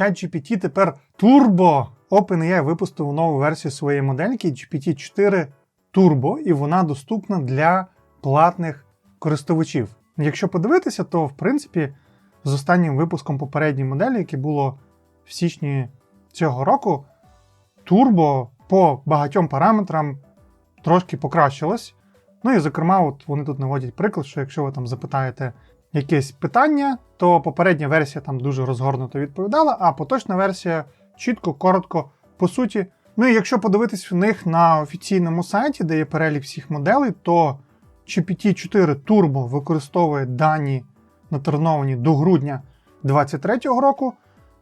ChatGPT тепер турбо. OpenAI випустив нову версію своєї модельки GPT-4 Turbo, і вона доступна для платних користувачів. Якщо подивитися, то в принципі з останнім випуском попередньої моделі, яке було в січні цього року, Turbo по багатьом параметрам трошки покращилось. Ну і зокрема, от вони тут наводять приклад, що якщо ви там запитаєте якесь питання, то попередня версія там дуже розгорнуто відповідала, а поточна версія чітко, коротко, по суті. Ну і якщо подивитись в них на офіційному сайті, де є перелік всіх моделей, то GPT-4 Turbo використовує дані натреновані до грудня 2023 року.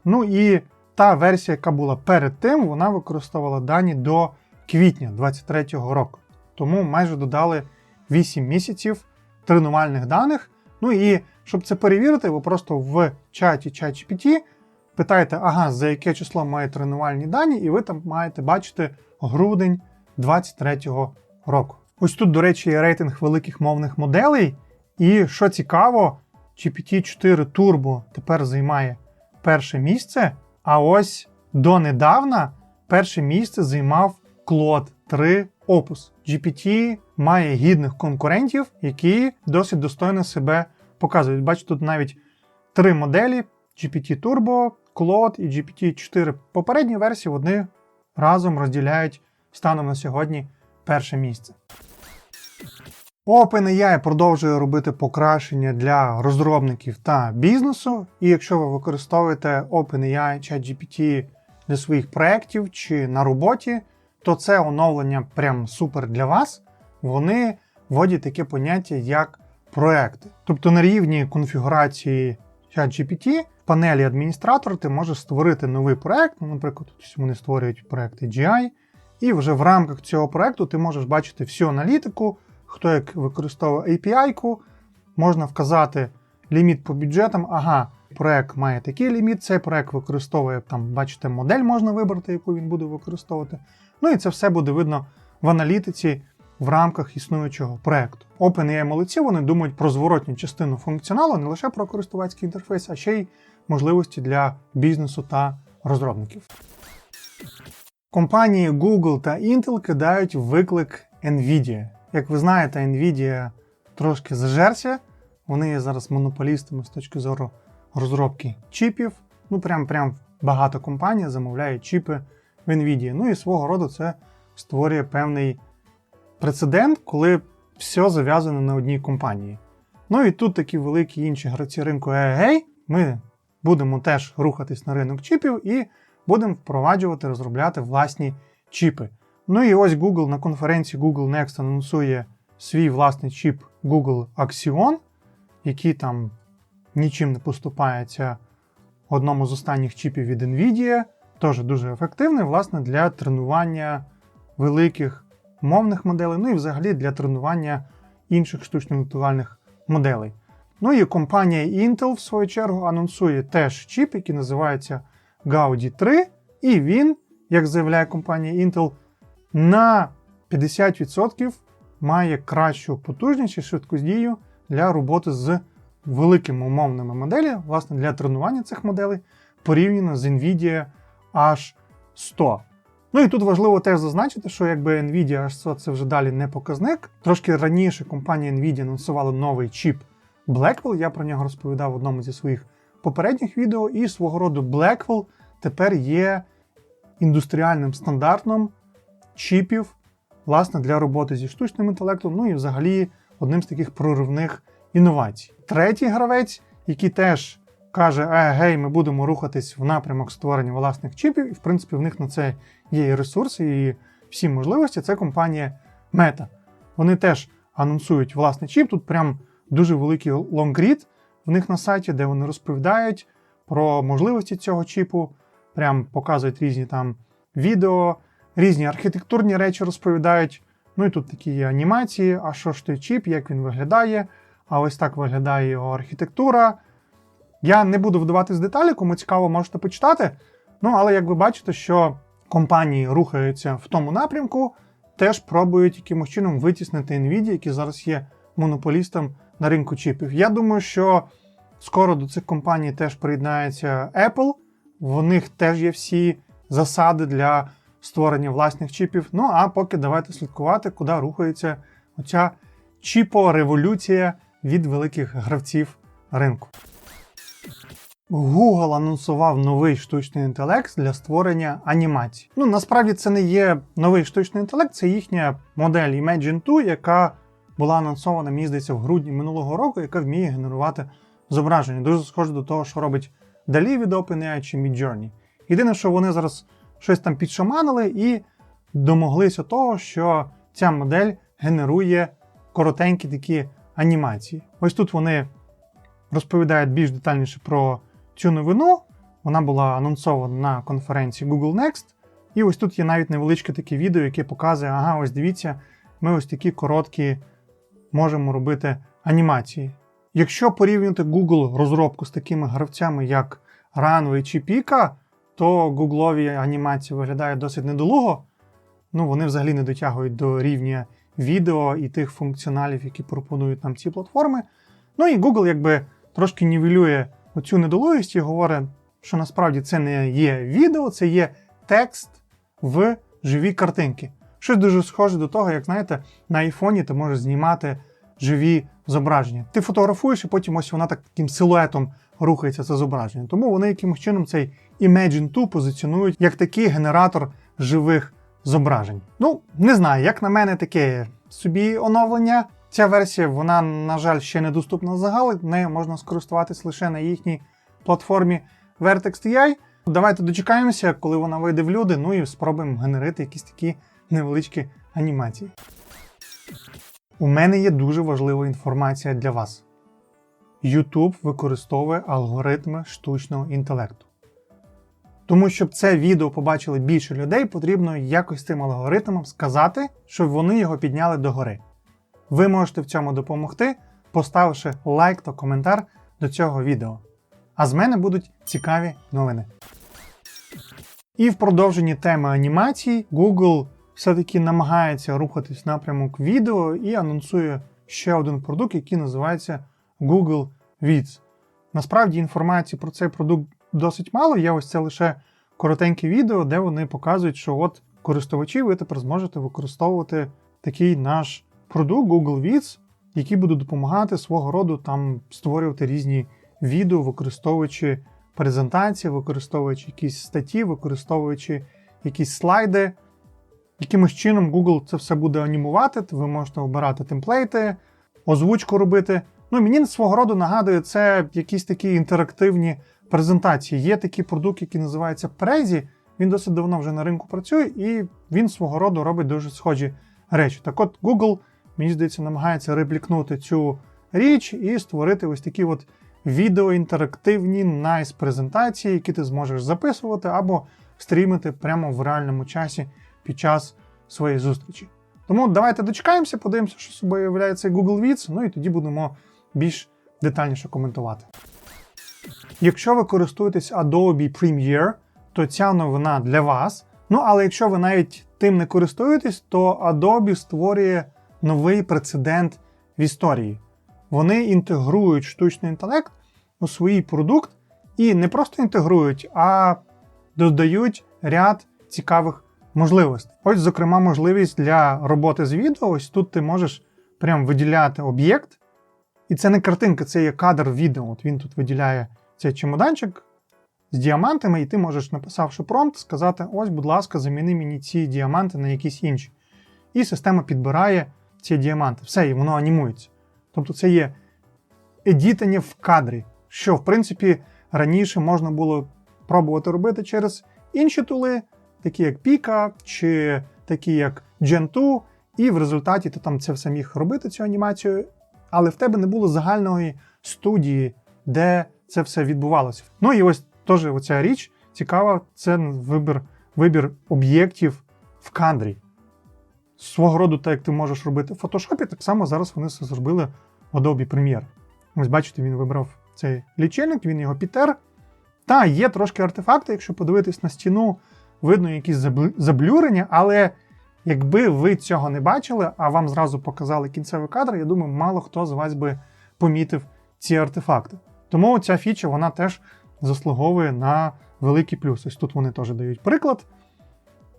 Ну і та версія, яка була перед тим, вона використовувала дані до квітня 2023 року. Тому майже додали 8 місяців тренувальних даних. Ну і щоб це перевірити, ви просто в чаті ChatGPT питаєте, ага, за яке число має тренувальні дані, і ви там маєте бачити грудень 2023 року. Ось тут, до речі, є рейтинг великих мовних моделей. І що цікаво, GPT-4 Turbo тепер займає перше місце. А ось донедавна перше місце займав Claude 3 Opus. GPT має гідних конкурентів, які досить достойно себе показують. Бачите, тут навіть три моделі: GPT Turbo, Claude і GPT-4. Попередні версії вони разом розділяють станом на сьогодні перше місце. OpenAI продовжує робити покращення для розробників та бізнесу. І якщо ви використовуєте OpenAI ChatGPT для своїх проєктів чи на роботі, то це оновлення прям супер для вас. Вони вводять таке поняття як проекти. Тобто на рівні конфігурації ChatGPT в панелі адміністратор ти можеш створити новий проект. Ну, наприклад, вони створюють проект AGI, і вже в рамках цього проекту ти можеш бачити всю аналітику, хто як використовує API-ку, можна вказати ліміт по бюджетам. Ага, проект має такий ліміт, цей проект використовує там, бачите, модель можна вибрати, яку він буде використовувати. Ну і це все буде видно в аналітиці в рамках існуючого проекту. OpenAI молодці, вони думають про зворотню частину функціоналу, не лише про користувацький інтерфейс, а ще й можливості для бізнесу та розробників. Компанії Google та Intel кидають виклик Nvidia. Як ви знаєте, Nvidia трошки зажерся. Вони є зараз монополістами з точки зору розробки чіпів. Ну, прям прям багато компаній замовляють чіпи в Nvidia. Ну і свого роду це створює певний прецедент, коли все зав'язано на одній компанії. Ну і тут такі великі інші гравці ринку гей, ми будемо теж рухатись на ринок чіпів і будемо впроваджувати, розробляти власні чіпи. Ну і ось Google на конференції Google Next анонсує свій власний чіп Google Axion, який там нічим не поступається одному з останніх чіпів від Nvidia. Теж дуже ефективний, власне, для тренування великих мовних моделей, ну і взагалі для тренування інших штучно інтелектуальних моделей. Ну і компанія Intel, в свою чергу, анонсує теж чіп, який називається Gaudi 3, і він, як заявляє компанія Intel, на 50% має кращу потужність і швидкость дію для роботи з великими умовними моделями, власне, для тренування цих моделей порівняно з Nvidia H100. Ну і тут важливо теж зазначити, що якби Nvidia H100 це вже далі не показник. Трошки раніше компанія Nvidia анонсувала новий чіп Blackwell, я про нього розповідав в одному зі своїх попередніх відео, і свого роду Blackwell тепер є індустріальним стандартом чіпів, власне, для роботи зі штучним інтелектом, ну і взагалі одним з таких проривних інновацій. Третій гравець, який теж каже, е, гей, ми будемо рухатись в напрямок створення власних чіпів, і в принципі в них на це є і ресурси, і всі можливості. Це компанія Meta. Вони теж анонсують власний чіп. Тут прям дуже великий лонгрід в них на сайті, де вони розповідають про можливості цього чіпу, прям показують різні там відео, різні архітектурні речі розповідають. Ну і тут такі є анімації, а що ж той чіп, як він виглядає, а ось так виглядає його архітектура. Я не буду вдаватись в деталі, кому цікаво, можете почитати. Ну, але як ви бачите, що компанії рухаються в тому напрямку, теж пробують якимось чином витіснити Nvidia, які зараз є монополістом на ринку чіпів. Я думаю, що скоро до цих компаній теж приєднається Apple в них теж є всі засади для створення власних чіпів. Ну а поки давайте слідкувати, куди рухається оця чіпо-революція від великих гравців ринку. Google анонсував новий штучний інтелект для створення анімацій. Ну насправді це не є новий штучний інтелект, це їхня модель Imagine 2, яка була анонсована, мені здається, в грудні минулого року, яка вміє генерувати зображення. Дуже схоже до того, що робить DALL-E від OpenAI чи Midjourney. Єдине, що вони зараз щось там підшаманили і домоглися того, що ця модель генерує коротенькі такі анімації. Ось тут вони розповідають більш детальніше про цю новину. Вона була анонсована на конференції Google Next. І ось тут є навіть невеличке таке відео, яке показує, ага, ось дивіться, ми ось такі короткі можемо робити анімації. Якщо порівнювати Google розробку з такими гравцями, як Runway чи Pika, то гуглові анімації виглядають досить недолуго. Ну, вони взагалі не дотягують до рівня відео і тих функціоналів, які пропонують нам ці платформи. Ну і Google якби трошки нівелює оцю недолугість і говорить, що насправді це не є відео, це є текст в живі картинки. Щось дуже схоже до того, як знаєте, на айфоні ти можеш знімати живі зображення. Ти фотографуєш, і потім ось вона так таким силуетом рухається це зображення. Тому вони якимось чином цей Imagine 2 позиціонують як такий генератор живих зображень. Ну, не знаю, як на мене, таке собі оновлення. Ця версія, вона, на жаль, ще не доступна загал, нею можна скористуватись лише на їхній платформі Vertex TI. Давайте дочекаємося, коли вона вийде в люди, ну і спробуємо генерити якісь такі невеличкі анімації. У мене є дуже важлива інформація для вас. YouTube використовує алгоритми штучного інтелекту. Тому, щоб це відео побачили більше людей, потрібно якось цим алгоритмам сказати, щоб вони його підняли догори. Ви можете в цьому допомогти, поставивши лайк та коментар до цього відео. А з мене будуть цікаві новини. І в продовженні теми анімацій Google все-таки намагається рухатись в напрямок відео і анонсує ще один продукт, який називається Google Vids. Насправді інформації про цей продукт досить мало. Є ось це лише коротеньке відео, де вони показують, що от користувачі ви тепер зможете використовувати такий наш продукт Google Vids, який буде допомагати свого роду там створювати різні відео, використовуючи презентації, використовуючи якісь статті, використовуючи якісь слайди. Якимось чином Google це все буде анімувати, ви можете обирати темплейти, озвучку робити. Ну, мені свого роду нагадує, це якісь такі інтерактивні презентації. Є такий продукт, який називається Prezi, він досить давно вже на ринку працює, і він свого роду робить дуже схожі речі. Так от Google, мені здається, намагається реплікнути цю річ і створити ось такі от відеоінтерактивні nice презентації, які ти зможеш записувати або стрімити прямо в реальному часі під час своєї зустрічі. Тому давайте дочекаємося, подивимося, що собою являється Google Vids, ну і тоді будемо більш детальніше коментувати. Якщо ви користуєтесь Adobe Premiere, то ця новина для вас. Ну, але якщо ви навіть тим не користуєтесь, то Adobe створює новий прецедент в історії. Вони інтегрують штучний інтелект у свій продукт і не просто інтегрують, а додають ряд цікавих можливостей. Ось, зокрема, можливість для роботи з відео. Ось тут ти можеш прям виділяти об'єкт. І це не картинка, це є кадр відео. От він тут виділяє цей чемоданчик з діамантами, і ти можеш, написавши промпт, сказати: ось, будь ласка, заміни мені ці діаманти на якісь інші. І система підбирає ці діаманти. Все, і воно анімується. Тобто це є едітання в кадрі, що, в принципі, раніше можна було пробувати робити через інші тули, такі як Pika, чи такі як Gen2, і в результаті ти там це все міг робити, цю анімацію, але в тебе не було загальної студії, де це все відбувалося. Ну і ось теж оця річ цікава, це вибір, вибір об'єктів в кадрі. Свого роду, так як ти можеш робити в фотошопі, так само зараз вони зробили Adobe Premiere. Ось бачите, він вибрав цей лічильник, він його підтер. Та, є трошки артефакти, якщо подивитись на стіну, видно якісь заблюрення, але якби ви цього не бачили, а вам зразу показали кінцевий кадр, я думаю, мало хто з вас би помітив ці артефакти. Тому ця фіча вона теж заслуговує на великий плюс. Ось тут вони теж дають приклад.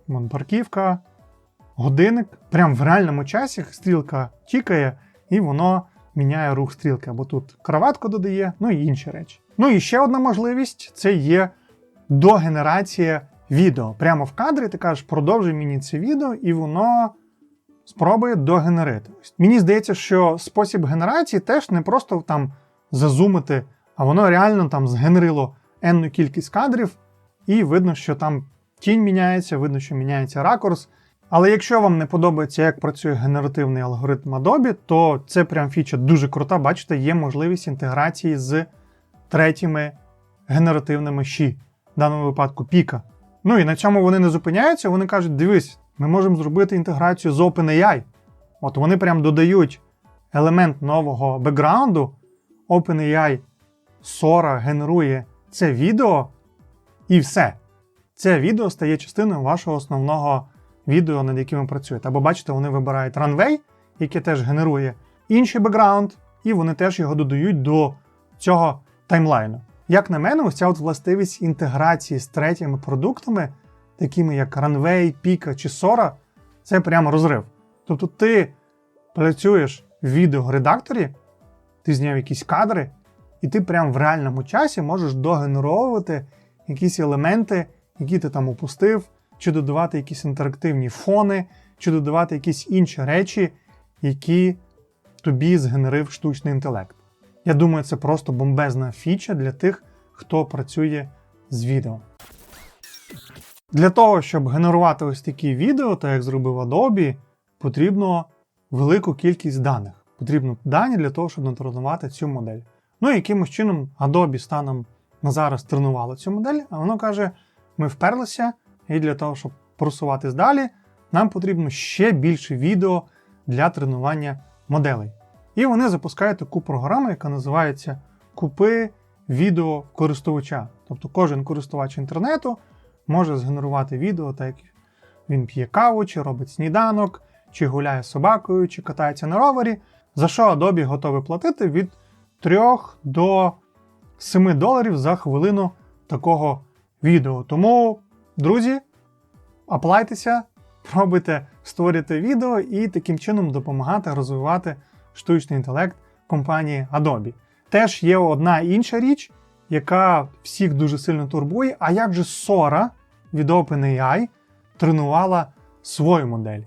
Вон парківка, годинник. Прям в реальному часі стрілка тікає, і воно міняє рух стрілки. Або тут краватку додає, ну і інші речі. Ну і ще одна можливість це є догенерація відео. Прямо в кадрі ти кажеш, продовжуй мені це відео, і воно спробує догенерити. Мені здається, що спосіб генерації теж не просто там зазумити, а воно реально там згенерило енну кількість кадрів, і видно, що там тінь міняється, видно, що міняється ракурс. Але якщо вам не подобається, як працює генеративний алгоритм Adobe, то це прям фіча дуже крута. Бачите, є можливість інтеграції з третіми генеративними щі, в даному випадку Pika. Ну і на цьому вони не зупиняються. Вони кажуть: дивись, ми можемо зробити інтеграцію з OpenAI. От вони прям додають елемент нового бекграунду. OpenAI Sora генерує це відео, і все. Це відео стає частиною вашого основного відео, над яким ви працюєте. Або бачите, вони вибирають Runway, яке теж генерує інший бекграунд, і вони теж його додають до цього таймлайну. Як на мене, ось ця от властивість інтеграції з третіми продуктами, такими як Runway, Pika чи Sora, це прямо розрив. Тобто ти працюєш в відеоредакторі, ти зняв якісь кадри, і ти прямо в реальному часі можеш догенеровувати якісь елементи, які ти там упустив, чи додавати якісь інтерактивні фони, чи додавати якісь інші речі, які тобі згенерив штучний інтелект. Я думаю, це просто бомбезна фіча для тих, хто працює з відео. Для того, щоб генерувати ось такі відео, так як зробив Adobe, потрібно велику кількість даних. Потрібно дані для того, щоб натренувати цю модель. Ну і якимось чином Adobe станом на зараз тренувало цю модель, а воно каже: ми вперлися, і для того, щоб просуватись далі, нам потрібно ще більше відео для тренування моделей. І вони запускають таку програму, яка називається Купи відео користувача. Тобто кожен користувач інтернету може згенерувати відео, так як він п'є каву, чи робить сніданок, чи гуляє з собакою, чи катається на ровері, за що Adobe готовий платити від 3 до 7 доларів за хвилину такого відео. Тому, друзі, аплайтеся, пробуйте створити відео і таким чином допомагати розвивати штучний інтелект компанії Adobe. Теж є одна інша річ, яка всіх дуже сильно турбує. А як же Sora від OpenAI тренувала свою модель?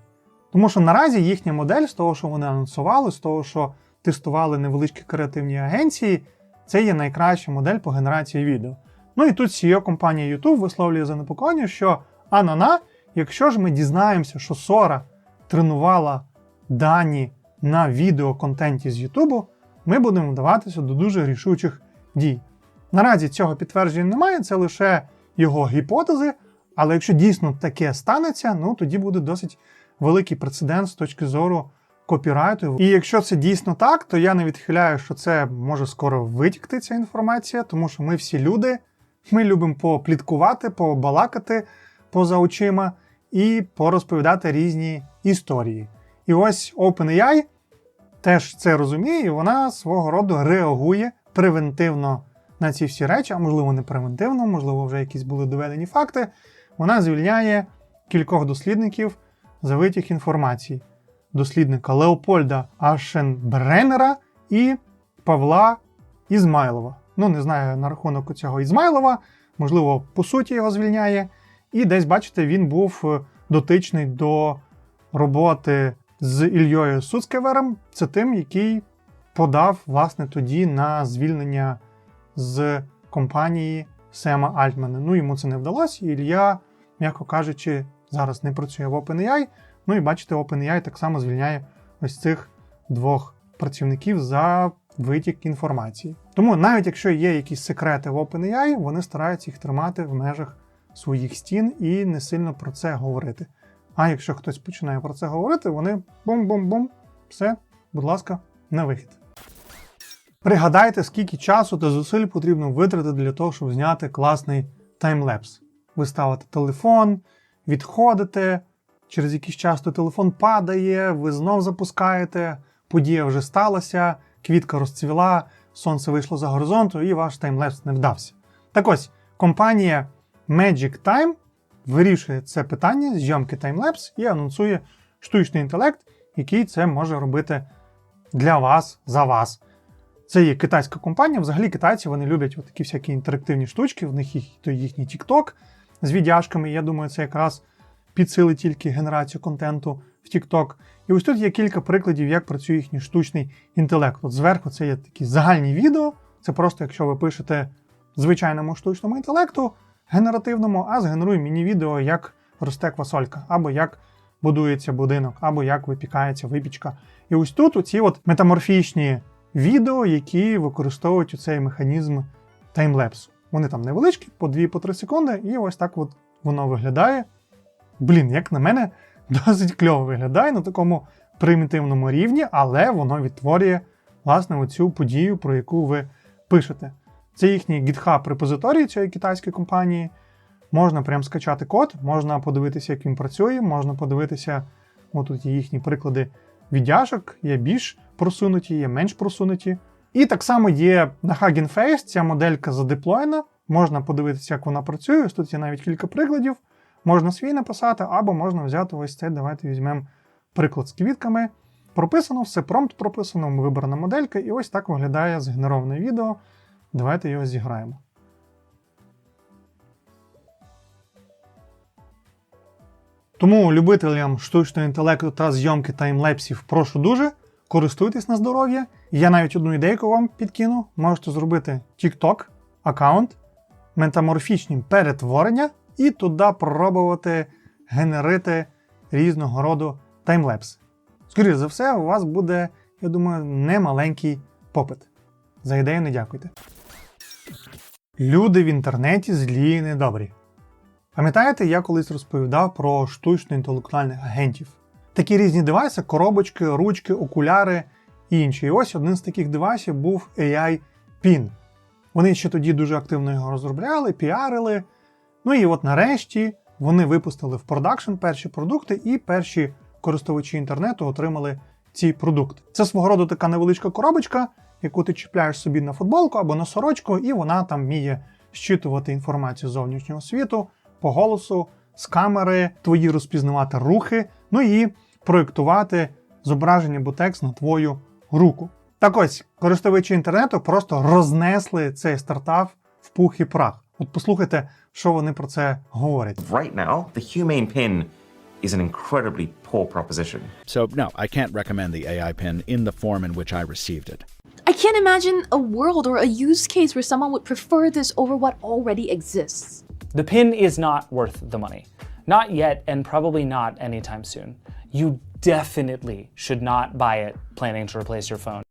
Тому що наразі їхня модель, з того, що вони анонсували, з того, що тестували невеличкі креативні агенції, це є найкраща модель по генерації відео. Ну і тут CEO компанія YouTube висловлює занепокоєння, що анана, якщо ж ми дізнаємося, що Sora тренувала дані на відеоконтенті з YouTube, ми будемо вдаватися до дуже рішучих дій. Наразі цього підтвердження немає, це лише його гіпотези, але якщо дійсно таке станеться, ну тоді буде досить великий прецедент з точки зору копірайту. І якщо це дійсно так, то я не відхиляю, що це може скоро витікти ця інформація, тому що ми всі люди, ми любимо попліткувати, побалакати поза очима і порозповідати різні історії. І ось OpenAI теж це розуміє, і вона свого роду реагує превентивно на ці всі речі, а можливо не превентивно, можливо, вже якісь були доведені факти. Вона звільняє кількох дослідників за витік інформації. Дослідника Леопольда Ашенбренера і Павла Ізмайлова. Ну, не знаю на рахунок цього Ізмайлова, можливо, по суті його звільняє. І десь, бачите, він був е, дотичний до роботи з Ільєю Суцкевером. Це тим, який подав, власне, тоді на звільнення з компанії Сема Альтмана. Ну, йому це не вдалося, і Ілья, м'яко кажучи, зараз не працює в OpenAI. Ну і бачите, OpenAI так само звільняє ось цих двох працівників за витік інформації. Тому навіть якщо є якісь секрети в OpenAI, вони стараються їх тримати в межах своїх стін і не сильно про це говорити. А якщо хтось починає про це говорити, вони бум-бум-бум, все, будь ласка, на вихід. Пригадайте, скільки часу та зусиль потрібно витратити для того, щоб зняти класний таймлепс. Ви ставите телефон, відходите, через якийсь час то телефон падає, ви знов запускаєте, подія вже сталася, квітка розцвіла, сонце вийшло за горизонту і ваш таймлепс не вдався. Так ось, компанія Magic Time вирішує це питання зйомки таймлепс і анонсує штучний інтелект, який це може робити для вас за вас. Це є китайська компанія. Взагалі китайці вони люблять такі всякі інтерактивні штучки. В них їх то їхній TikTok з віддяшками. Я думаю, це якраз підсилить тільки генерацію контенту в TikTok. І ось тут є кілька прикладів, як працює їхній штучний інтелект. От зверху це є такі загальні відео. Це просто якщо ви пишете звичайному штучному інтелекту, генеративному, а згенеруй мені відео, як росте квасолька, або як будується будинок, або як випікається випічка. І ось тут оці от метаморфічні відео, які використовують цей механізм таймлепсу. Вони там невеличкі, по 2-3 секунди, і ось так от воно виглядає. Блін, як на мене, досить кльово виглядає на такому примітивному рівні, але воно відтворює власне оцю подію, про яку ви пишете. Це їхній GitHub репозиторій цієї китайської компанії. Можна прям скачати код, можна подивитися, як він працює, можна подивитися, отут є їхні приклади віддяжок, є більш просунуті, є менш просунуті. І так само є на Hugging Face ця моделька задеплоєна. Можна подивитися, як вона працює. Тут є навіть кілька прикладів. Можна свій написати, або можна взяти ось цей. Давайте візьмемо приклад з квітками. Прописано все, промпт прописано, вибрана моделька, і ось так виглядає згенероване відео. Давайте його зіграємо. Тому любителям штучного інтелекту та зйомки таймлепсів прошу дуже, користуйтесь на здоров'я. Я навіть одну ідейку вам підкину. Можете зробити TikTok аккаунт, метаморфічні перетворення і туди пробувати генерити різного роду таймлепси. Скоріше за все, у вас буде, я думаю, немаленький попит. За ідею не дякуйте. Люди в інтернеті злі і недобрі. Пам'ятаєте, я колись розповідав про штучно-інтелектуальних агентів. Такі різні девайси, коробочки, ручки, окуляри і інші. І ось один з таких девайсів був AI PIN. Вони ще тоді дуже активно його розробляли, піарили. Ну і от нарешті вони випустили в продакшн перші продукти, і перші користувачі інтернету отримали ці продукти. Це свого роду така невеличка коробочка, яку ти чіпляєш собі на футболку або на сорочку, і вона там вміє щитувати інформацію з зовнішнього світу по голосу, з камери, твої розпізнавати рухи, ну і проєктувати зображення або текст на твою руку. Так ось, користувачі інтернету просто рознесли цей стартап в пух і прах. От послухайте, що вони про це говорять. Right now, the humane pin is an incredibly poor proposition. So, no, I can't recommend the AI pin in the form in which I received it. I can't imagine a world or a use case where someone would prefer this over what already exists. The pin is not worth the money. Not yet, and probably not anytime soon. You definitely should not buy it planning to replace your phone.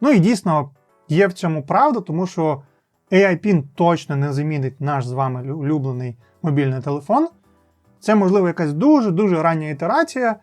Ну і дійсно є в цьому правда, тому що AI PIN точно не замінить наш з вами улюблений мобільний телефон. Це, можливо, якась дуже-дуже рання ітерація,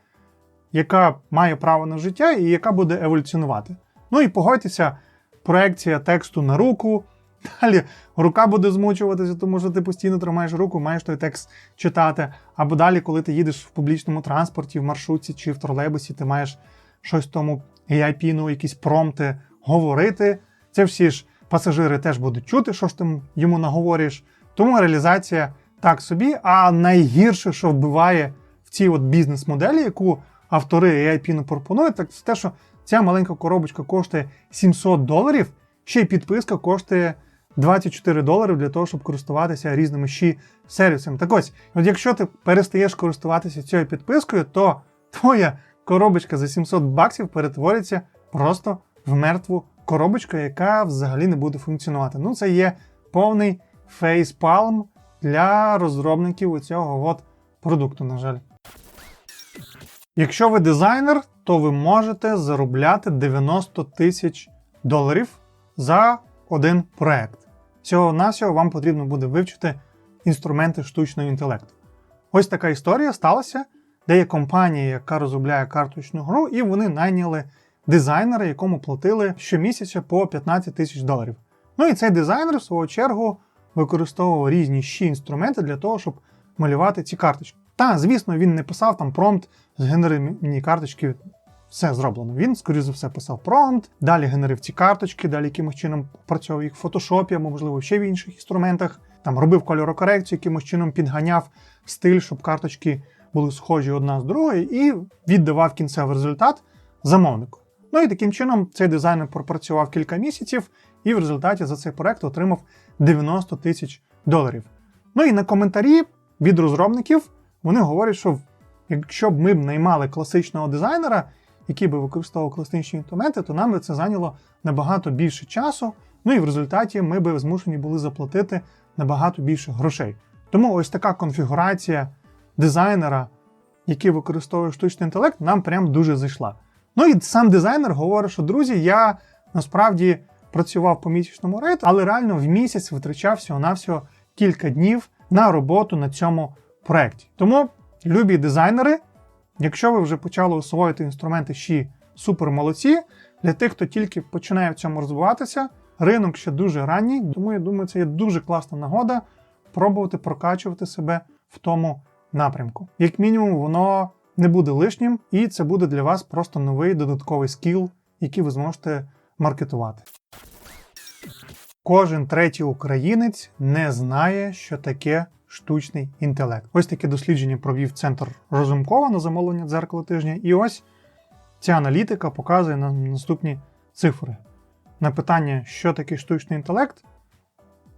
яка має право на життя і яка буде еволюціонувати. Ну і погодьтеся, проекція тексту на руку. Далі рука буде змучуватися, тому що ти постійно тримаєш руку, маєш той текст читати. Або далі, коли ти їдеш в публічному транспорті, в маршрутці чи в тролейбусі, ти маєш щось тому AI-піну, якісь промпти говорити. Це всі ж пасажири теж будуть чути, що ж ти йому наговориш. Тому реалізація так собі. А найгірше, що вбиває в цій от бізнес-моделі, яку автори AI-піну пропонують, так це те, що ця маленька коробочка коштує 700 доларів, ще й підписка коштує 24 долари для того, щоб користуватися різними щі сервісами. Так ось, от якщо ти перестаєш користуватися цією підпискою, то твоя коробочка за 700 баксів перетвориться просто в мертву коробочку, яка взагалі не буде функціонувати. Ну, це є повний фейспалм для розробників цього от продукту, на жаль. Якщо ви дизайнер, то ви можете заробляти 90 тисяч доларів за один проект. Всього навсього вам потрібно буде вивчити інструменти штучного інтелекту. Ось така історія сталася, де є компанія, яка розробляє карточну гру, і вони найняли дизайнера, якому платили щомісяця по 15 тисяч доларів. Ну і цей дизайнер, в свою чергу, використовував різні ще інструменти для того, щоб малювати ці карточки. Та, звісно, він не писав там промпт, згенери мені карточки, все зроблено. Він, скоріше за все, писав промпт, далі генерив ці карточки, далі якимось чином працював їх в фотошопі або, можливо, ще в інших інструментах. Там робив кольорокорекцію, якимось чином підганяв стиль, щоб карточки були схожі одна з другою, і віддавав кінцевий результат замовнику. Ну і таким чином цей дизайнер пропрацював кілька місяців, і в результаті за цей проект отримав 90 тисяч доларів. Ну і на коментарі від розробників вони говорять, що якщо б ми б наймали класичного дизайнера, який би використовував класичні інструменти, то нам би це зайняло набагато більше часу. Ну і в результаті ми би змушені були заплатити набагато більше грошей. Тому ось така конфігурація дизайнера, який використовує штучний інтелект, нам прям дуже зайшла. Ну і сам дизайнер говорить, що друзі, я насправді працював по місячному рейту, але реально в місяць витрачав всього-навсього кілька днів на роботу на цьому проєкті. Тому, любі дизайнери, якщо ви вже почали освоїти інструменти Ші супер молодці, для тих, хто тільки починає в цьому розвиватися, ринок ще дуже ранній, тому я думаю, це є дуже класна нагода пробувати прокачувати себе в тому напрямку. Як мінімум, воно не буде лишнім, і це буде для вас просто новий додатковий скіл, який ви зможете маркетувати. Кожен третій українець не знає, що таке штучний інтелект. Ось таке дослідження провів центр Розумкова на замовлення дзеркало тижня. І ось ця аналітика показує нам наступні цифри. На питання, що таке штучний інтелект,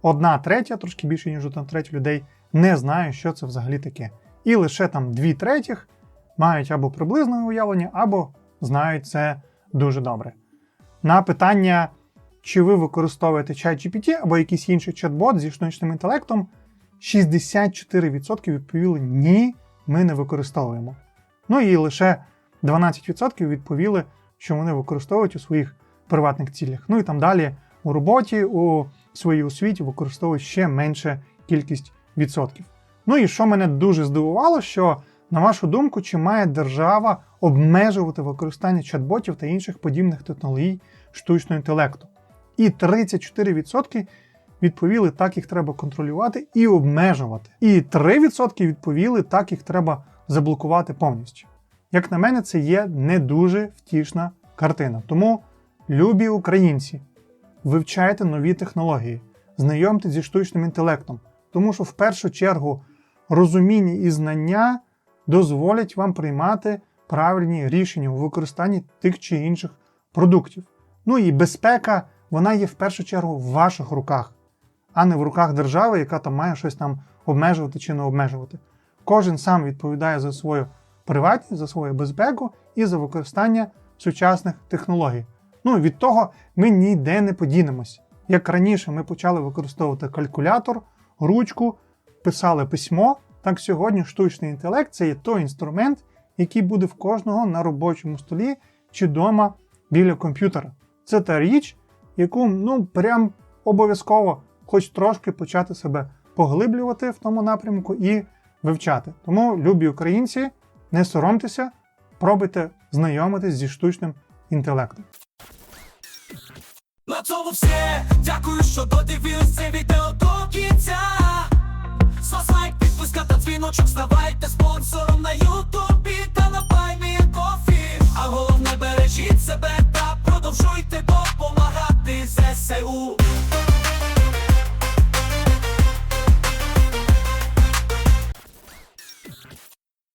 одна третя, трошки більше, ніж одна третя людей, не знає, що це взагалі таке. І лише там дві третіх мають або приблизне уявлення, або знають це дуже добре. На питання, чи ви використовуєте ChatGPT або якийсь інший чат-бот зі штучним інтелектом, 64% відповіли ні, ми не використовуємо. Ну і лише 12% відповіли, що вони використовують у своїх приватних цілях. Ну і там далі у роботі, у своїй освіті використовують ще менше кількість відсотків. Ну і що мене дуже здивувало, що на вашу думку, чи має держава обмежувати використання чат-ботів та інших подібних технологій штучного інтелекту? І 34% відповіли, так їх треба контролювати і обмежувати. І 3% відповіли, так їх треба заблокувати повністю. Як на мене, це є не дуже втішна картина. Тому, любі українці, вивчайте нові технології, знайомтесь зі штучним інтелектом, тому що в першу чергу розуміння і знання дозволять вам приймати правильні рішення у використанні тих чи інших продуктів. Ну і безпека, вона є в першу чергу в ваших руках, а не в руках держави, яка там має щось там обмежувати чи не обмежувати. Кожен сам відповідає за свою приватність, за свою безпеку і за використання сучасних технологій. Ну від того ми ніде не подінемось. Як раніше ми почали використовувати калькулятор, ручку, писали письмо, так сьогодні штучний інтелект це є той інструмент, який буде в кожного на робочому столі чи вдома біля комп'ютера. Це та річ, яку ну прям обов'язково хоч трошки почати себе поглиблювати в тому напрямку і вивчати. Тому, любі українці, не соромтеся, пробуйте знайомитись зі штучним інтелектом. На цьому все. Дякую, що додивились це відео до кінця вас підпускати дзвіночок, ставайте спонсором на ютубі та на паймі кофі. А головне бережіть себе та продовжуйте допомагати ЗСУ.